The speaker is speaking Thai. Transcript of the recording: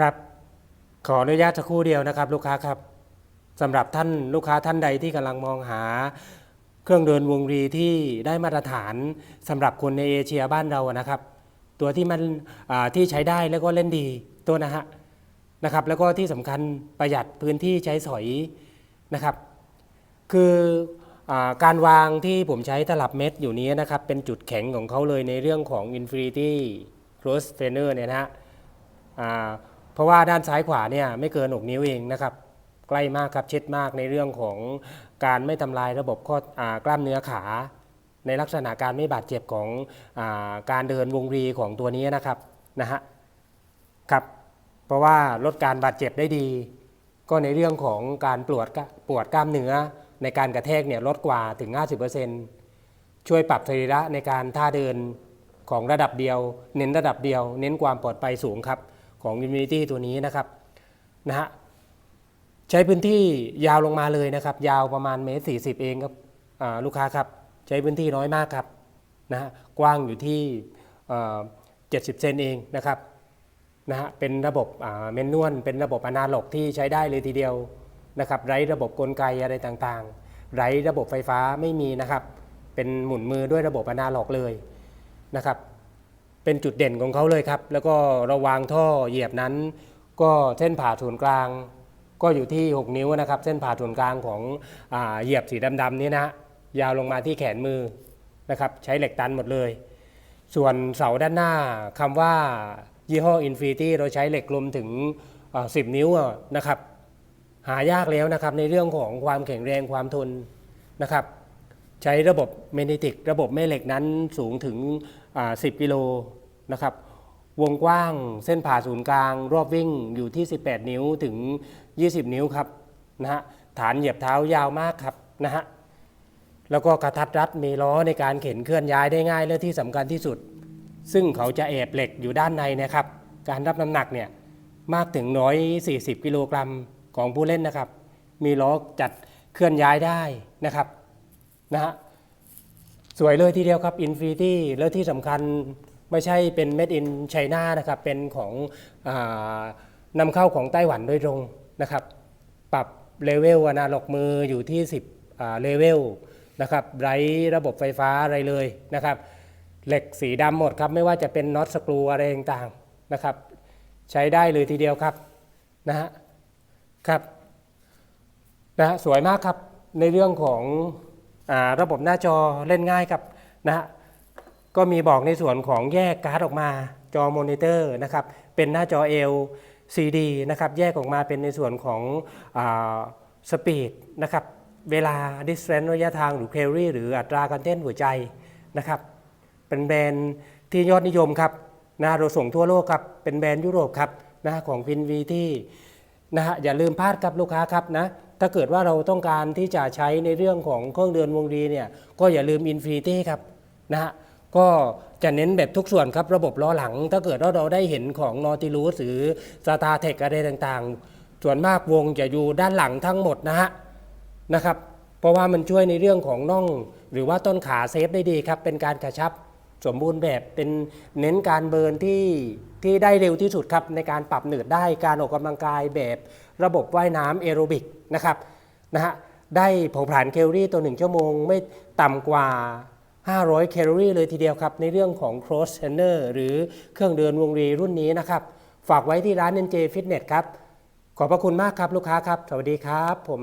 ครับ ขออนุญาตสักครู่เดียวนะครับ ลูกค้าครับสำหรับท่านลูกค้าท่านใดที่กำลังมองหา เครื่องเดินวงรีที่ได้มาตรฐานสำหรับคนในเอเชียบ้านเรานะครับ ตัวที่มันที่ใช้ได้แล้วก็เล่นดีตัวนะฮะนะครับ แล้วก็ที่สำคัญประหยัดพื้นที่ใช้สอยนะครับ คืออการวางที่ผมใช้ตลับเม็ดอยู่นี้นะครับ เป็นจุดแข็งของเขาเลยในเรื่องของ Infinity Close Trainer เนี่ยนะฮะอ่า เพราะว่าด้านซ้ายขวาเนี่ยไม่เกินอกนิ้วเองนะครับ ใกล้มากครับเช็ดมากในเรื่องของการไม่ทำลายระบบข้อกล้ามเนื้อขา ในลักษณะการไม่บาดเจ็บของอการเดินวงรีของตัวนี้นะครับนะฮะครับเพราะว่าลดการบาดเจ็บได้ดี ก็ในเรื่องของการปวดปวดกล้ามเนื้อในการกระแทกเนี่ยลดกว่าถึง 50%ช่วยปรับสรีระในการท่าเดินของระดับเดียว เน้นระดับเดียว เน้นความปลอดภัยสูงครับ ของ Immunity ตัวนี้นะครับนะฮะใช้พื้นที่ยาวลงมาเลยนะครับ ยาวประมาณเมตรสี่สิบเองครับลูกค้าครับ ใช้พื้นที่น้อยมากครับนะฮะกว้างอยู่ที่เจ็ดสิบเซนเองนะครับนะฮะเป็นระบบเมนนวลเป็นระบบอนาล็อกที่ใช้ได้เลยทีเดียวนะครับไร้ระบบกลไกอะไรต่างๆ ไร้ระบบไฟฟ้าไม่มีนะครับ เป็นหมุนมือด้วยระบบอนาล็อกเลยนะครับ เป็นจุดเด่นของเขาเลยครับ แล้วก็ระวางท่อเหยียบนั้น ก็เส้นผ่าศูนย์กลาง ก็อยู่ที่ 6 นิ้วนะครับ เส้นผ่าศูนย์กลางของอเหยียบสีดำๆนี้นะยาวลงมาที่แขนมือนะครับ ใช้เหล็กตันหมดเลย ส่วนเสาด้านหน้าคำว่ายี่ห้อ Infinity เราใช้เหล็กกลมถึง 10 นิ้วนะครับ หายากแล้วนะครับในเรื่องของความแข็งแรงความทนนะครับ ใช้ระบบเมนิติก ระบบแม่เหล็กนั้นสูงถึง 10 กิโลนะครับ วงกว้างเส้นผ่าศูนย์กลาง รอบวิ่งอยู่ที่ 18 นิ้วถึง 20 นิ้วครับนะฮะฐานเหยียบเท้ายาวมากครับนะฮะแล้วก็กระทัดรัดมีล้อในการเข็นเคลื่อนย้ายได้ง่ายและที่สำคัญที่สุด ซึ่งเขาจะแอบเหล็กอยู่ด้านในนะครับ การรับน้ำหนักเนี่ยมากถึง140 กิโลกรัมของผู้เล่นนะครับ มีล้อจัดเคลื่อนย้ายได้นะครับ นะฮะสวยเลยทีเดียวครับ Infinity แล้วที่สำคัญไม่ใช่เป็น Made in China นะครับ เป็นของอนำเข้าของไต้หวันโดยตรงนะครับ ปรับเลเวลอนาล็อกมืออยู่ที่ 10เลเวลนะครับไร้ระบบไฟฟ้าอะไรเลยนะครับ เหล็กสีดำหมดครับ ไม่ว่าจะเป็นน็อตสกรูอะไรต่างๆนะครับ ใช้ได้เลยทีเดียวครับนะฮะครับนะฮะสวยมากครับในเรื่องของ ระบบหน้าจอเล่นง่ายครับนะฮะก็มีบอกในส่วนของแยกการ์ดออกมาจอมอนิเตอร์นะครับเป็นหน้าจอ LCD นะครับแยกออกมาเป็นในส่วนของสปีดนะครับเวลา distance ระยะทางหรือ calorie หรืออัตราการเต้นหัวใจนะครับเป็นแบรนด์ที่ยอดนิยมครับนะเราส่งทั่วโลกครับ เป็นแบรนด์ยุโรปครับนะของฟินวีที่นะฮะอย่าลืมพลาดครับลูกค้าครับนะ ถ้าเกิดว่าเราต้องการที่จะใช้ในเรื่องของเครื่องเดินวงรีเนี่ยก็อย่าลืมอินฟินิตี้ครับนะฮะก็จะเน้นแบบทุกส่วนครับระบบล้อหลัง ถ้าเกิดว่าเราได้เห็นของนอติลูสหรือสตาร์เทคอะไรต่างๆ ส่วนมากวงจะอยู่ด้านหลังทั้งหมดนะฮะนะครับ เพราะว่ามันช่วยในเรื่องของน่อง หรือว่าต้นขาเซฟได้ดีครับเป็นการกระชับ สมบูรณ์แบบเป็นเน้นการเบิร์นที่ที่ได้เร็วที่สุดครับในการปรับหนืดได้การออกกำลังกายแบบระบบว่ายน้ำแอโรบิกนะครับนะฮะได้ผาผลาญแคลอรี่ตัวหนึ่งชั่วโมง ไม่ต่ำกว่า 500 แคลอรี่เลยทีเดียวครับ ในเรื่องของ cross trainer หรือเครื่องเดินวงรีรุ่นนี้นะครับ ฝากไว้ที่ร้าน NJ Fitness ครับ ขอบพระคุณมากครับลูกค้าครับ สวัสดีครับผม